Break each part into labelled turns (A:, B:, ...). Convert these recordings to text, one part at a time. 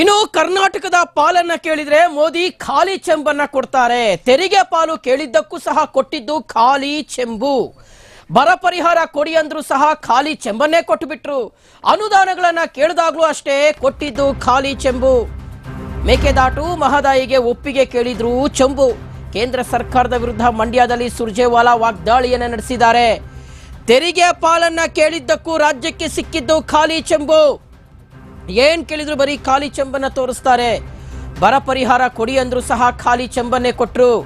A: ಇನ್ನು ಕರ್ನಾಟಕದ ಪಾಲನ್ನ ಕೇಳಿದ್ರೆ ಮೋದಿ ಖಾಲಿ ಚೆಂಬನ್ನ ಕೊಡ್ತಾರೆ. ತೆರಿಗೆ ಪಾಲು ಕೇಳಿದ್ದಕ್ಕೂ ಸಹ ಕೊಟ್ಟಿದ್ದು ಖಾಲಿ ಚೆಂಬು. ಬರ ಪರಿಹಾರ ಕೊಡಿ ಅಂದ್ರೂ ಸಹ ಖಾಲಿ ಚೆಂಬನ್ನೇ ಕೊಟ್ಟುಬಿಟ್ರು ಅನುದಾನಗಳನ್ನ ಕೇಳಿದಾಗ್ಲೂ ಅಷ್ಟೇ ಕೊಟ್ಟಿದ್ದು ಖಾಲಿ ಚೆಂಬು. ಮೇಕೆದಾಟು ಮಹದಾಯಿಗೆ ಒಪ್ಪಿಗೆ ಕೇಳಿದ್ರು ಚೆಂಬು. ಕೇಂದ್ರ ಸರ್ಕಾರದ ವಿರುದ್ಧ ಮಂಡ್ಯದಲ್ಲಿ ಸುರ್ಜೇವಾಲಾ ವಾಗ್ದಾಳಿಯನ್ನ ನಡೆಸಿದ್ದಾರೆ. ತೆರಿಗೆ ಪಾಲನ್ನ ಕೇಳಿದ್ದಕ್ಕೂ ರಾಜ್ಯಕ್ಕೆ ಸಿಕ್ಕಿದ್ದು ಖಾಲಿ ಚೆಂಬು. ಏನ್ ಕೇಳಿದ್ರು ಬರೀ ಖಾಲಿ ಚೆಂಬನ್ನ ತೋರಿಸ್ತಾರೆ. ಬರ ಪರಿಹಾರ ಕೊಡಿ ಅಂದ್ರೂ ಸಹ ಖಾಲಿ ಚೆಂಬನ್ನೇ ಕೊಟ್ರು.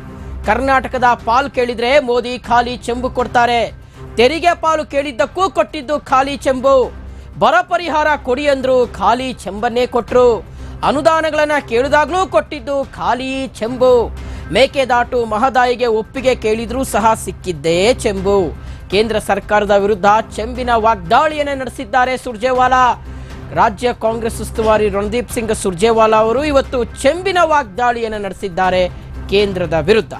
A: ಕರ್ನಾಟಕದ ಪಾಲ್ ಕೇಳಿದ್ರೆ ಮೋದಿ ಖಾಲಿ ಚೆಂಬು ಕೊಡ್ತಾರೆ. ತೆರಿಗೆ ಪಾಲು ಕೇಳಿದ್ದಕ್ಕೂ ಕೊಟ್ಟಿದ್ದು ಖಾಲಿ ಚೆಂಬು. ಬರ ಪರಿಹಾರ ಕೊಡಿ ಅಂದ್ರು ಖಾಲಿ ಚೆಂಬನ್ನೇ ಕೊಟ್ರು. ಅನುದಾನಗಳನ್ನ ಕೇಳಿದಾಗ್ಲೂ ಕೊಟ್ಟಿದ್ದು ಖಾಲಿ ಚೆಂಬು. ಮೇಕೆದಾಟು ಮಹದಾಯಿಗೆ ಒಪ್ಪಿಗೆ ಕೇಳಿದ್ರೂ ಸಹ ಸಿಕ್ಕಿದ್ದೇ ಚೆಂಬು. ಕೇಂದ್ರ ಸರ್ಕಾರದ ವಿರುದ್ಧ ಚೆಂಬಿನ ವಾಗ್ದಾಳಿಯನ್ನ ನಡೆಸಿದ್ದಾರೆ ಸುರ್ಜೇವಾಲಾ. ರಾಜ್ಯ ಕಾಂಗ್ರೆಸ್ ಉಸ್ತುವಾರಿ ರಣದೀಪ್ ಸಿಂಗ್ ಸುರ್ಜೇವಾಲಾ ಅವರು ಇವತ್ತು ಚೆಂಬಿನ ವಾಗ್ದಾಳಿಯನ್ನು ನಡೆಸಿದ್ದಾರೆ ಕೇಂದ್ರದ ವಿರುದ್ಧ.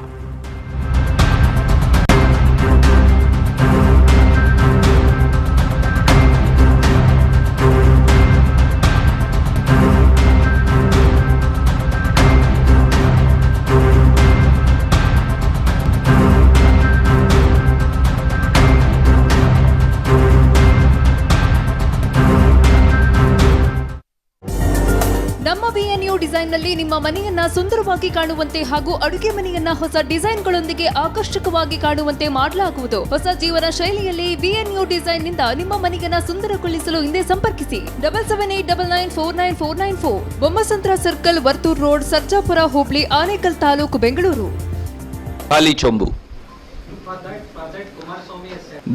B: ಬಿಎನ್ಯು ಡಿಸೈನ್ನಲ್ಲಿ ನಿಮ್ಮ ಮನೆಯನ್ನ ಸುಂದರವಾಗಿ ಕಾಣುವಂತೆ ಹಾಗೂ ಅಡುಗೆ ಮನೆಯನ್ನ ಹೊಸ ಡಿಸೈನ್ಗಳೊಂದಿಗೆ ಆಕರ್ಷಕವಾಗಿ ಕಾಣುವಂತೆ ಮಾಡಲಾಗುವುದು. ಹೊಸ ಜೀವನ ಶೈಲಿಯಲ್ಲಿ ಬಿಎನ್ಯು ಡಿಸೈನ್ನಿಂದ ನಿಮ್ಮ ಮನೆಯನ್ನ ಸುಂದರಗೊಳಿಸಲು ಹಿಂದೆ ಸಂಪರ್ಕಿಸಿ. Double seven eight double nine four nine four nine four Bommasandra circle Varthur road Sarjapura hobli Anekal
C: taluk Bengaluru.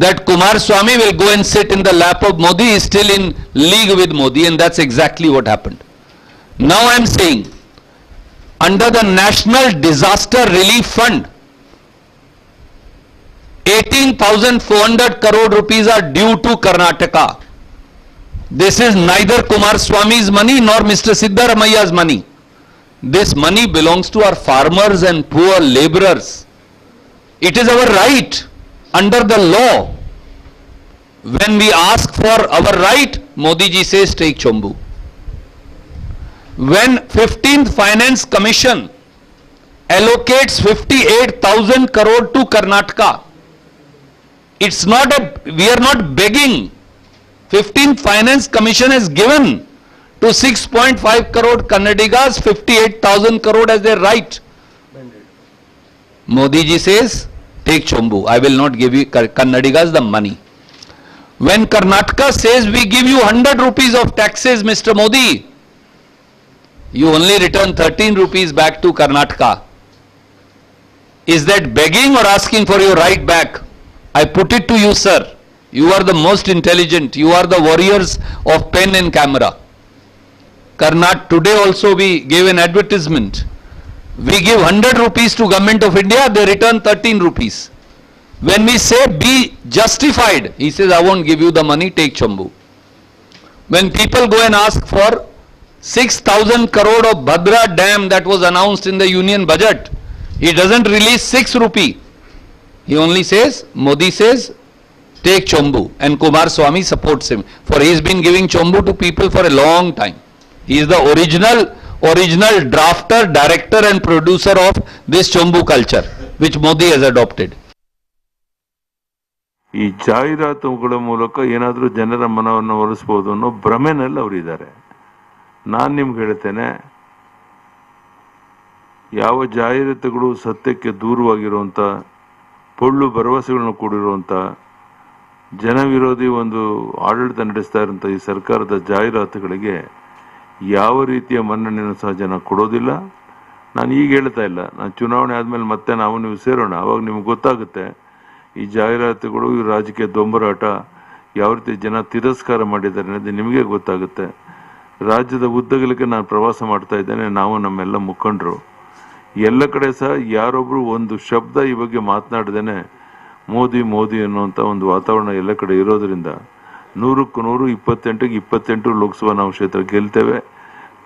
C: That Kumar Swami will go and sit in the lap of Modi is still in league with Modi and that's exactly what happened. Now I am saying, under the National Disaster Relief Fund, 18,400 crore rupees are due to Karnataka. This is neither Kumar Swami's money nor Mr. Siddharamaya's money. This money belongs to our farmers and poor laborers. It is our right under the law. When we ask for our right, Modi ji says take Chombu. When 15th Finance Commission allocates 58,000 crore to Karnataka, it's not a, we are not begging. 15th Finance Commission has given to 6.5 crore Kannadigas 58,000 crore as their right. Modi ji says, take Chombu, I will not give you Kannadigas the money. When Karnataka says we give you 100 rupees of taxes, Mr. Modi, you only return 13 rupees back to Karnataka. Is that begging or asking for your right back? I put it to you, sir. You are the most intelligent. You are the warriors of pen and camera. Karnat, today also we gave an advertisement. We give 100 rupees to government of India, they return 13 rupees. When we say be justified, he says, I won't give you the money, take Chambu. When people go and ask for 6,000 crore of Bhadra dam that was announced in the union budget, he doesn't release 6 rupee. He only says, Modi says, take Chombu and Kumar Swami supports him. For he has been giving Chombu to people for a long time. He is the original, original drafter, director and producer of this Chombu culture, which Modi has adopted.
D: ಈ ಜಾಹೀರಾತುಗಳ ಮೂಲಕ ಏನಾದರೂ ಜನರ ಮನವನ್ನು ಒಲಿಸ್ಬೋದು ಅನ್ನೋ ಭ್ರಮೆನಲ್ಲಿ ಅವರಿದ್ದಾರೆ ನಾನು ನಿಮ್ಗೆ ಹೇಳ್ತೇನೆ, ಯಾವ ಜಾಹೀರಾತುಗಳು ಸತ್ಯಕ್ಕೆ ದೂರವಾಗಿರುವಂಥ ಪೊಳ್ಳು ಭರವಸೆಗಳನ್ನು ಕೂಡಿರುವಂಥ ಜನವಿರೋಧಿ ಒಂದು ಆಡಳಿತ ನಡೆಸ್ತಾ ಇರುವಂಥ ಈ ಸರ್ಕಾರದ ಜಾಹೀರಾತುಗಳಿಗೆ ಯಾವ ರೀತಿಯ ಮನ್ನಣೆಯನ್ನು ಸಹ ಜನ ಕೊಡೋದಿಲ್ಲ. ನಾನು ಈಗ ಹೇಳ್ತಾ ಇಲ್ಲ, ನಾನು ಚುನಾವಣೆ ಆದಮೇಲೆ ಮತ್ತೆ ನಾವು ನೀವು ಸೇರೋಣ, ಅವಾಗ ನಿಮ್ಗೆ ಗೊತ್ತಾಗುತ್ತೆ, ಈ ಜಾಹೀರಾತುಗಳು, ಈ ರಾಜಕೀಯ ದೊಂಬರಾಟ ಯಾವ ರೀತಿ ಜನ ತಿರಸ್ಕಾರ ಮಾಡಿದ್ದಾರೆ ಅನ್ನೋದು ನಿಮಗೆ ಗೊತ್ತಾಗುತ್ತೆ. ರಾಜ್ಯದ ಉದ್ದಗಲಕ್ಕೆ ನಾನು ಪ್ರವಾಸ ಮಾಡ್ತಾ ಇದ್ದೇನೆ, ನಾವು ನಮ್ಮೆಲ್ಲ ಮುಖಂಡರು. ಎಲ್ಲ ಕಡೆ ಸಹ ಯಾರೊಬ್ಬರು ಒಂದು ಶಬ್ದ ಈ ಬಗ್ಗೆ ಮಾತನಾಡ್ದೇನೆ, ಮೋದಿ ಮೋದಿ ಅನ್ನುವಂಥ ಒಂದು ವಾತಾವರಣ ಎಲ್ಲ ಕಡೆ ಇರೋದರಿಂದ ನೂರಕ್ಕೂ ನೂರು ಇಪ್ಪತ್ತೆಂಟಿಗೆ ಇಪ್ಪತ್ತೆಂಟು ಲೋಕಸಭಾ ನಾವು ಕ್ಷೇತ್ರ ಗೆಲ್ತೇವೆ.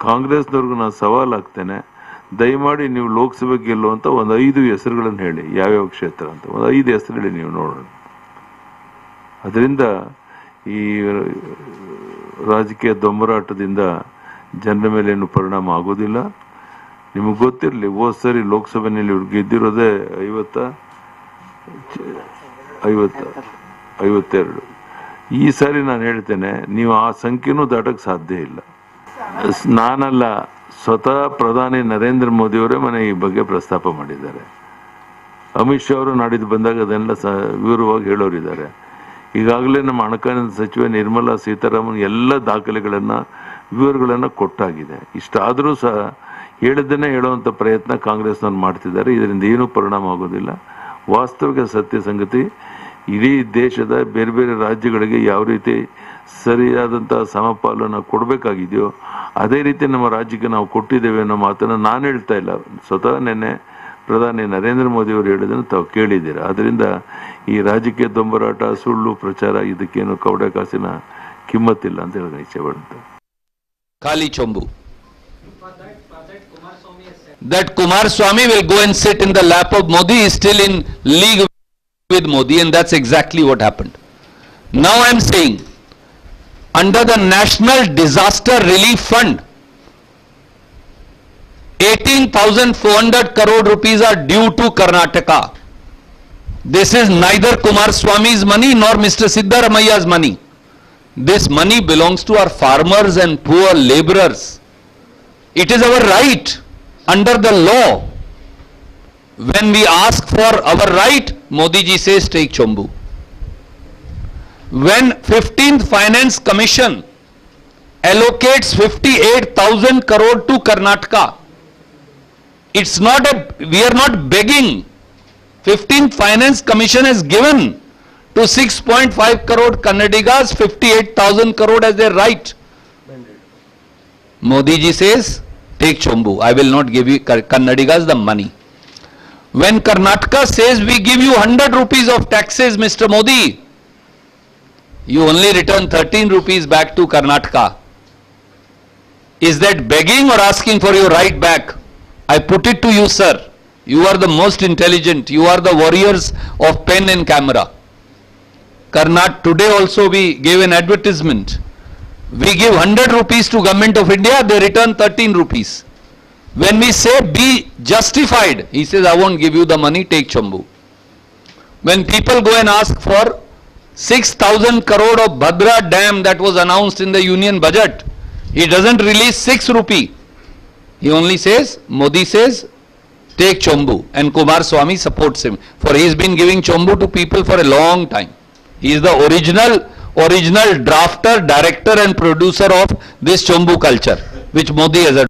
D: ಕಾಂಗ್ರೆಸ್ನವ್ರಿಗೂ ನಾನು ಸವಾಲು ಹಾಕ್ತೇನೆ, ದಯಮಾಡಿ ನೀವು ಲೋಕಸಭೆ ಗೆಲ್ಲುವಂಥ ಒಂದು ಐದು ಹೆಸರುಗಳನ್ನು ಹೇಳಿ, ಯಾವ್ಯಾವ ಕ್ಷೇತ್ರ ಅಂತ. ಒಂದು ಐದು ಹೆಸರು ಹೇಳಿ ನೀವು ನೋಡೋಣ. ಅದರಿಂದ ಈ ರಾಜಕೀಯ ದೊಂಬರಾಟದಿಂದ ಜನರ ಮೇಲೆ ಏನು ಪರಿಣಾಮ ಆಗೋದಿಲ್ಲ. ನಿಮಗೆ ಗೊತ್ತಿರಲಿ, ಹೋದ್ ಸರಿ ಲೋಕಸಭೆಯಲ್ಲಿ ಇವ್ರು ಗೆದ್ದಿರೋದೇ ಐವತ್ತ ಐವತ್ತ, ಐವತ್ತೆರಡು. ಈ ಸಾರಿ ನಾನು ಹೇಳ್ತೇನೆ, ನೀವು ಆ ಸಂಖ್ಯೆನೂ ದಾಟಕ್ಕೆ ಸಾಧ್ಯ ಇಲ್ಲ. ನಾನಲ್ಲ, ಸ್ವತಃ ಪ್ರಧಾನಿ ನರೇಂದ್ರ ಮೋದಿಯವರೇ ಮನೆ ಈ ಬಗ್ಗೆ ಪ್ರಸ್ತಾಪ ಮಾಡಿದ್ದಾರೆ. ಅಮಿತ್ ಶಾ ಅವರು ನಾಡಿದ್ದು ಬಂದಾಗ ಅದನ್ನೆಲ್ಲ ಸ, ವಿವರವಾಗಿ ಹೇಳೋರಿದ್ದಾರೆ. ಈಗಾಗಲೇ ನಮ್ಮ ಹಣಕಾಸಿನ ಸಚಿವೆ ನಿರ್ಮಲಾ ಸೀತಾರಾಮನ್ ಎಲ್ಲ ದಾಖಲೆಗಳನ್ನು, ವಿವರಗಳನ್ನು ಕೊಟ್ಟಾಗಿದೆ. ಇಷ್ಟಾದರೂ ಸಹ ಹೇಳಿದ್ದನ್ನೇ ಹೇಳುವಂಥ ಪ್ರಯತ್ನ ಕಾಂಗ್ರೆಸ್ನವ್ರು ಮಾಡ್ತಿದ್ದಾರೆ. ಇದರಿಂದ ಏನೂ ಪರಿಣಾಮ ಆಗೋದಿಲ್ಲ. ವಾಸ್ತವಿಕ ಸತ್ಯ ಸಂಗತಿ, ಇಡೀ ದೇಶದ ಬೇರೆ ಬೇರೆ ರಾಜ್ಯಗಳಿಗೆ ಯಾವ ರೀತಿ ಸರಿಯಾದಂಥ ಸಮಪಾಲನ್ನು ಕೊಡಬೇಕಾಗಿದೆಯೋ, ಅದೇ ರೀತಿ ನಮ್ಮ ರಾಜ್ಯಕ್ಕೆ ನಾವು ಕೊಟ್ಟಿದ್ದೇವೆ ಅನ್ನೋ ಮಾತನ್ನು ನಾನು ಹೇಳ್ತಾ ಇಲ್ಲ. ಸ್ವತಃ ನಿನ್ನೆ ಪ್ರಧಾನಿ ನರೇಂದ್ರ ಮೋದಿ ಅವರು ಹೇಳಿದ್ದನ್ನು ತಾವು ಕೇಳಿದ್ದೀರಾ ಅದರಿಂದ ಈ ರಾಜಕೀಯ ದೊಂಬರಾಟ ಸುಳ್ಳು ಪ್ರಚಾರ ಇದಕ್ಕೇನು ಕವಡೆ ಕಾಸಿನ ಕಿಮ್ಮತ್ತಿಲ್ಲ ಅಂತ ಹೇಳಿ ಇಚ್ಛೆ ಪಡುತ್ತೆ
C: ಖಾಲಿ ಚೊಂಬು That Kumar Swami will go and sit in the lap of Modi is still in league with Modi and that's exactly what happened. Now I am saying, under the National Disaster Relief Fund, 18,400 crore rupees are due to Karnataka. This is neither Kumar Swami's money nor Mr. Siddharamaya's money. This money belongs to our farmers and poor laborers. It is our right under the law. When we ask for our right, Modi ji says take Chombu. When 15th Finance Commission allocates 58,000 crore to Karnataka, it's not a, we are not begging. 15th Finance Commission has given to 6.5 crore Kannadigas 58,000 crore as their right. Modi ji says, take Chombu, I will not give you Kannadigas the money. When Karnataka says we give you 100 rupees of taxes, Mr. Modi, you only return 13 rupees back to Karnataka. Is that begging or asking for your right back? I put it to you, sir. You are the most intelligent. You are the warriors of pen and camera. Karnat, today also we gave an advertisement. We give 100 rupees to government of India, they return 13 rupees. When we say be justified, he says, I won't give you the money, take Chambu. When people go and ask for 6,000 crore of Bhadra dam that was announced in the union budget, he doesn't release 6 rupee. He only says, Modi says, take Chombu and Kumar Swami supports him. For he has been giving Chombu to people for a long time. He is the original, original drafter, director and producer of this Chombu culture, which Modi has adopted.